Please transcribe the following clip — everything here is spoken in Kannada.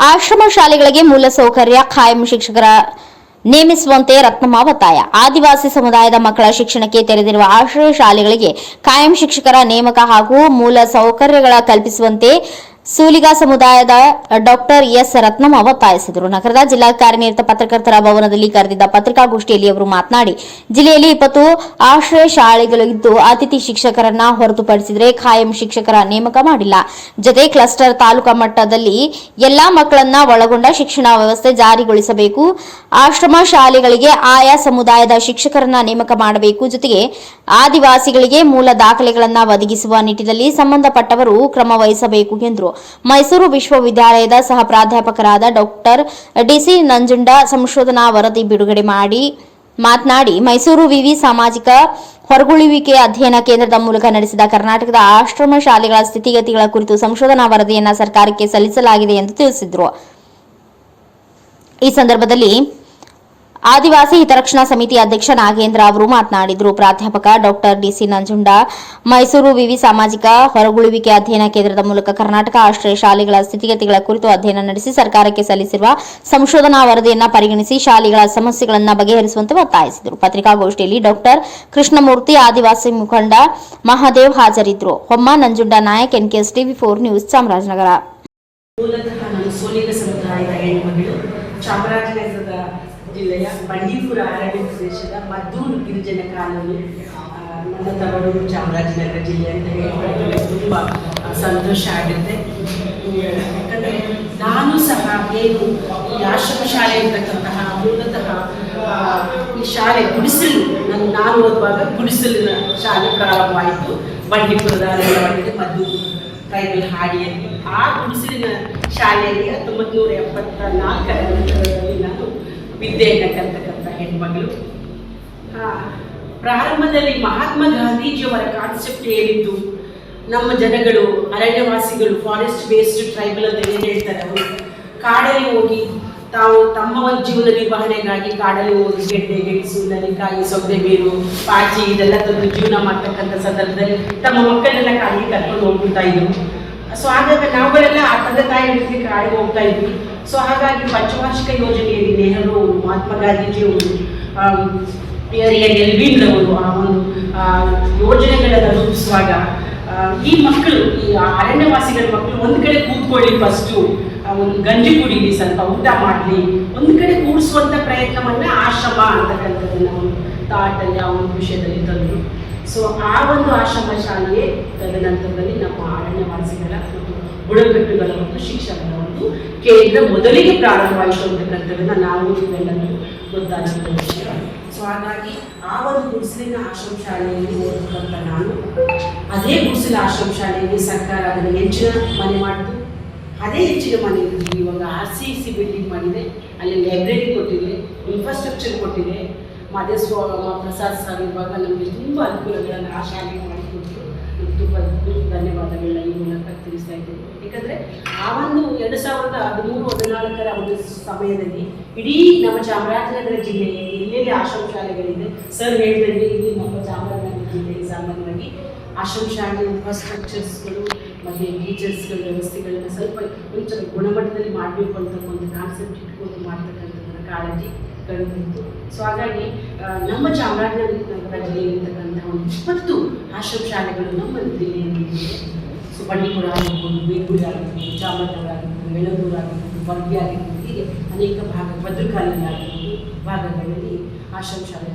ಆಶ್ರಮ ಶಾಲೆಗಳಿಗೆ ಮೂಲಸೌಕರ್ಯ ಖಾಯಂ ಶಿಕ್ಷಕರ ನೇಮಿಸುವಂತೆ ರತ್ನಮ್ಮ ಒತ್ತಾಯ ಆದಿವಾಸಿ ಸಮುದಾಯದ ಮಕ್ಕಳ ಶಿಕ್ಷಣಕ್ಕೆ ತೆರೆದಿರುವ ಆಶ್ರಯ ಶಾಲೆಗಳಿಗೆ ಕಾಯಂ ಶಿಕ್ಷಕರ ನೇಮಕ ಹಾಗೂ ಮೂಲ ಸೌಕರ್ಯಗಳ ಕಲ್ಪಿಸುವಂತೆ ಸೂಲಿಗ ಸಮುದಾಯದ ಡಾಕ್ಟರ್ ಎಸ್ ರತ್ನಮ್ಮ ಒತ್ತಾಯಿಸಿದರು ನಗರದ ಜಿಲ್ಲಾ ಕಾರ್ಯನಿರತ ಪತ್ರಕರ್ತರ ಭವನದಲ್ಲಿ ಕರೆದಿದ್ದ ಪತ್ರಿಕಾಗೋಷ್ಠಿಯಲ್ಲಿ ಅವರು ಮಾತನಾಡಿ, ಜಿಲ್ಲೆಯಲ್ಲಿ ಇಪ್ಪತ್ತು ಆಶ್ರಯ ಶಾಲೆಗಳಿದ್ದು ಅತಿಥಿ ಶಿಕ್ಷಕರನ್ನ ಹೊರತುಪಡಿಸಿದರೆ ಖಾಯಂ ಶಿಕ್ಷಕರ ನೇಮಕ ಮಾಡಿಲ್ಲ. ಜೊತೆ ಕ್ಲಸ್ಟರ್ ತಾಲೂಕಾ ಮಟ್ಟದಲ್ಲಿ ಎಲ್ಲಾ ಮಕ್ಕಳನ್ನ ಒಳಗೊಂಡ ಶಿಕ್ಷಣ ವ್ಯವಸ್ಥೆ ಜಾರಿಗೊಳಿಸಬೇಕು. ಆಶ್ರಮ ಶಾಲೆಗಳಿಗೆ ಆಯಾ ಸಮುದಾಯದ ಶಿಕ್ಷಕರನ್ನ ನೇಮಕ ಮಾಡಬೇಕು. ಜೊತೆಗೆ ಆದಿವಾಸಿಗಳಿಗೆ ಮೂಲ ದಾಖಲೆಗಳನ್ನ ಒದಗಿಸುವ ನಿಟ್ಟಿನಲ್ಲಿ ಸಂಬಂಧಪಟ್ಟವರು ಕ್ರಮ ವಹಿಸಬೇಕು ಎಂದರು. ಮೈಸೂರು ವಿಶ್ವವಿದ್ಯಾಲಯದ ಸಹ ಪ್ರಾಧ್ಯಾಪಕರಾದ ಡಾಕ್ಟರ್ ಡಿಸಿ ನಂಜುಂಡ ಸಂಶೋಧನಾ ವರದಿ ಬಿಡುಗಡೆ ಮಾಡಿ ಮಾತನಾಡಿ, ಮೈಸೂರು ವಿವಿ ಸಾಮಾಜಿಕ ಹೊರಗುಳುವಿಕೆ ಅಧ್ಯಯನ ಕೇಂದ್ರದ ಮೂಲಕ ನಡೆಸಿದ ಕರ್ನಾಟಕದ ಆಶ್ರಮ ಶಾಲೆಗಳ ಸ್ಥಿತಿಗತಿಗಳ ಕುರಿತು ಸಂಶೋಧನಾ ವರದಿಯನ್ನು ಸರ್ಕಾರಕ್ಕೆ ಸಲ್ಲಿಸಲಾಗಿದೆ ಎಂದು ತಿಳಿಸಿದರು. ಈ ಸಂದರ್ಭದಲ್ಲಿ ಆದಿವಾಸಿ ಹಿತರಕ್ಷಣಾ ಸಮಿತಿ ಅಧ್ಯಕ್ಷ ನಾಗೇಂದ್ರ ಅವರು ಮಾತನಾಡಿದರು. ಪ್ರಾಧ್ಯಾಪಕ ಡಾಕ್ಟರ್ ಡಿಸಿ ನಂಜುಂಡ, ಮೈಸೂರು ವಿವಿ ಸಾಮಾಜಿಕ ಹೊರಗುಳುವಿಕೆ ಅಧ್ಯಯನ ಕೇಂದ್ರದ ಮೂಲಕ ಕರ್ನಾಟಕ ಆಶ್ರಯ ಶಾಲೆಗಳ ಸ್ಥಿತಿಗತಿಗಳ ಕುರಿತು ಅಧ್ಯಯನ ನಡೆಸಿ ಸರ್ಕಾರಕ್ಕೆ ಸಲ್ಲಿಸಿರುವ ಸಂಶೋಧನಾ ವರದಿಯನ್ನು ಪರಿಗಣಿಸಿ ಶಾಲೆಗಳ ಸಮಸ್ಯೆಗಳನ್ನು ಬಗೆಹರಿಸುವಂತೆ ಒತ್ತಾಯಿಸಿದರು. ಪತ್ರಿಕಾಗೋಷ್ಠಿಯಲ್ಲಿ ಡಾಕ್ಟರ್ ಕೃಷ್ಣಮೂರ್ತಿ, ಆದಿವಾಸಿ ಮುಖಂಡ ಮಹಾದೇವ್ ಹಾಜರಿದ್ದರು Homma Nanjunda Nayak, NKS TV four news, Chamarajanagar. ಜಿಲ್ಲೆಯ ಬಂಡೀಪುರ ಅರಣ್ಯ ಪ್ರದೇಶದ ಮದ್ದೂರು ಗಿರಿಜನ ಕಾಲೋನಿ ನನ್ನ ತವರೂರು ಚಾಮರಾಜನಗರ ಜಿಲ್ಲೆ ಅಂತ ಹೇಳಿ ತುಂಬ ಸಂತೋಷ ಆಗುತ್ತೆ. ಯಾಕಂದರೆ ನಾನು ಸಹ ಏನು ಆಶ್ರಮ ಶಾಲೆ ಇರ್ತಕ್ಕಂತಹ ಮೂಲತಃ ಈ ಶಾಲೆ ಗುಡಿಸಲು, ನಾನು ನಾನು ಓದುವಾಗ ಗುಡಿಸಲಿನ ಶಾಲೆ ಪ್ರಾರಂಭವಾಯಿತು ಬಂಡೀಪುರದ ಅರಣ್ಯವಾಗಿದೆ ಮದ್ದೂರು ಟ್ರೈಬಲ್ ಹಾಡಿಯಲ್ಲಿ. ಆ ಗುಡಿಸಲಿನ ಶಾಲೆಯಲ್ಲಿ ಹತ್ತೊಂಬತ್ತು ನೂರ ಎಪ್ಪತ್ತ ನಾಲ್ಕರ ನಂತರದಲ್ಲಿ ನಾನು ವಿದ್ಯೆಯನ್ನು ಕಲ್ತಕ್ಕಂಥ ಹೆಣ್ಮಗಳು. ಪ್ರಾರಂಭದಲ್ಲಿ ಮಹಾತ್ಮ ಗಾಂಧೀಜಿಯವರ ಕಾನ್ಸೆಪ್ಟ್ ಏನಿತ್ತು? ನಮ್ಮ ಜನಗಳು ಅರಣ್ಯವಾಸಿಗಳು ಫಾರೆಸ್ಟ್ ಬೇಸ್ಡ್ ಟ್ರೈಬಲ್ ಅಂತ ಏನು ಹೇಳ್ತಾರೆ ಅವರು? ಕಾಡಲ್ಲಿ ಹೋಗಿ ತಾವು ತಮ್ಮ ಒಂದು ಜೀವನ ನಿರ್ವಹಣೆಗಾಗಿ ಕಾಡಲ್ಲಿ ಹೋಗಿ ಗೆಡ್ಡೆ ಗೆಣಸು ನಲಿಕಾಯಿ ಸೌದೆ ಬೇರು ಪಾಚಿ ಇದೆಲ್ಲ ತಂದು ಜೀವನ ಮಾಡ್ತಕ್ಕಂಥ ಸಂದರ್ಭದಲ್ಲಿ ತಮ್ಮ ಮಕ್ಕಳನ್ನೆಲ್ಲ ಕಾಯಿ ಕರ್ಕೊಂಡು ಹೋಗ್ಬಿಡ್ತಾ ಇದ್ರು. ಸೊ ಹಾಗಾಗಿ ನಾವುಗಳೆಲ್ಲ ಆ ತಂದೆ ತಾಯಿ ಕಾಡಿಗೆ ಹೋಗ್ತಾ ಇದ್ವಿ. ಸೊ ಹಾಗಾಗಿ ಪಂಚವಾರ್ಷಿಕ ಯೋಜನೆಯಲ್ಲಿ ನೆಹರು, ಮಹಾತ್ಮ ಗಾಂಧೀಜಿಯವರು ಎಲ್ವಿನ್ ಅವರು ಆ ಒಂದು ಯೋಜನೆಗಳನ್ನು ರೂಪಿಸುವಾಗ ಈ ಮಕ್ಕಳು, ಈ ಅರಣ್ಯವಾಸಿಗಳ ಮಕ್ಕಳು ಒಂದು ಕಡೆ ಕೂತ್ಕೊಳ್ಳಿ ಫಸ್ಟು ಒಂದು ಗಂಜಿ ಕುಡೀಲಿ, ಸ್ವಲ್ಪ ಊಟ ಮಾಡಲಿ, ಒಂದು ಕಡೆ ಕೂಡಿಸುವಂಥ ಪ್ರಯತ್ನವನ್ನ ಆಶ್ರಮ ಅಂತಕ್ಕಂಥದ್ದನ್ನು ಅವರು ತಾಟಲ್ಲಿ ಆ ಒಂದು ವಿಷಯದಲ್ಲಿ ತಂದರು. ಸೊ ಆ ಒಂದು ಆಶ್ರಮ ಶಾಲೆಯೇ ತದನಂತರದಲ್ಲಿ ನಮ್ಮ ಅರಣ್ಯವಾಸಿಗಳ ಮತ್ತು ಬುಡಕಟ್ಟುಗಳ ಒಂದು ಶಿಕ್ಷಣದ ಒಂದು ಕೇಂದ್ರ ಮೊದಲಿಗೆ ಪ್ರಾರಂಭವಾಯಿತು ಅಂತಕ್ಕಂಥದ್ದನ್ನ ನಾವು ಇವೆಲ್ಲರೂ ಗೊತ್ತಾಗಿದ್ದ ವಿಷಯ ಸೊ ಹಾಗಾಗಿ ಆ ಒಂದು ಗುಡಿಸಲಿನ ಆಶ್ರಮ ಶಾಲೆಯಲ್ಲಿ ಓದತಕ್ಕಂಥ ನಾನು ಅದೇ ಗುಡಿಸಲ ಆಶ್ರಮ ಶಾಲೆಯಲ್ಲಿ ಸರ್ಕಾರ ಅದನ್ನು ಹೆಚ್ಚಿನ ಮನೆ ಮಾಡಿತು ಅದೇ ಹೆಚ್ಚಿನ ಮನೆ ಇವಾಗ ಆರ್ ಸಿ ಸಿ ಬಿಲ್ಡಿಂಗ್ ಮಾಡಿದೆ. ಅಲ್ಲಿ ಲೈಬ್ರರಿ ಕೊಟ್ಟಿದೆ ಇನ್ಫ್ರಾಸ್ಟ್ರಕ್ಚರ್ ಕೊಟ್ಟಿದೆ. ಮಾದೇಶ್ವ ಪ್ರಸಾದ್ ಸರ್ ಇವಾಗ ನಮಗೆ ತುಂಬ ಅನುಕೂಲಗಳನ್ನು ಆ ಶಾಲೆಗೆ ತುಂಬ ಧನ್ಯವಾದಗಳನ್ನ ಈ ಮೂಲಕ ತಿಳಿಸ್ತಾ ಇದ್ದೀನಿ. ಯಾಕಂದರೆ ಆ ಒಂದು ಎರಡು ಸಾವಿರದ ಹದಿಮೂರು, ಹದಿನಾಲ್ಕರ ಒಂದು ಸಮಯದಲ್ಲಿ ಇಡೀ ನಮ್ಮ ಚಾಮರಾಜನಗರ ಜಿಲ್ಲೆಯಲ್ಲಿ ಎಲ್ಲೆಲ್ಲಿ ಆಶ್ರಮ ಶಾಲೆಗಳಿದೆ ಸರ್ ಹೇಳಿದಂಗೆ ಇಲ್ಲಿ ನಮ್ಮ ಚಾಮರಾಜನಗರ ಜಿಲ್ಲೆಯಲ್ಲಿ ಸಾಮಾನ್ಯವಾಗಿ ಆಶ್ರಮ ಶಾಲೆ ಇನ್ಫ್ರಾಸ್ಟ್ರಕ್ಚರ್ಸ್ಗಳು ಮತ್ತು ಟೀಚರ್ಸ್ಗಳ ವ್ಯವಸ್ಥೆಗಳನ್ನ ಸ್ವಲ್ಪ ಒಂಚೂರು ಗುಣಮಟ್ಟದಲ್ಲಿ ಮಾಡಬೇಕು ಅಂತ ಒಂದು ಕಾನ್ಸೆಪ್ಟ್ ಇಟ್ಕೊಂಡು ಮಾಡ್ತಕ್ಕಂಥ ಕಾಳಜಿ ಕಡಿಮಿತ್ತು ಸೊ ಹಾಗಾಗಿ ನಮ್ಮ ಚಾಮರಾಜನಗರ ಜಿಲ್ಲೆಯಲ್ಲಿರ್ತಕ್ಕಂಥ ಒಂದು ಇಪ್ಪತ್ತು ಆಶ್ರಮ ಶಾಲೆಗಳು ನಮ್ಮ ಜಿಲ್ಲೆಯಲ್ಲಿ ಸೊ ಬಂಡೀಪುರ ಆಗಿರ್ಬೋದು ಬೇಗೂರು ಆಗಿರ್ಬೋದು ಚಾಮರಾಜನಗರ ಆಗಿರ್ಬೋದು ಬೆಳಗೂರು ಆಗಿರ್ಬೋದು ಬರ್ಗಿ ಆಗಿರ್ಬೋದು ಹೀಗೆ ಅನೇಕ ಭಾಗ ಭದ್ರಕಾಲಿ ಆಗಿರ್ಬೋದು ಭಾಗಗಳಲ್ಲಿ ಆಶ್ರಮ ಶಾಲೆ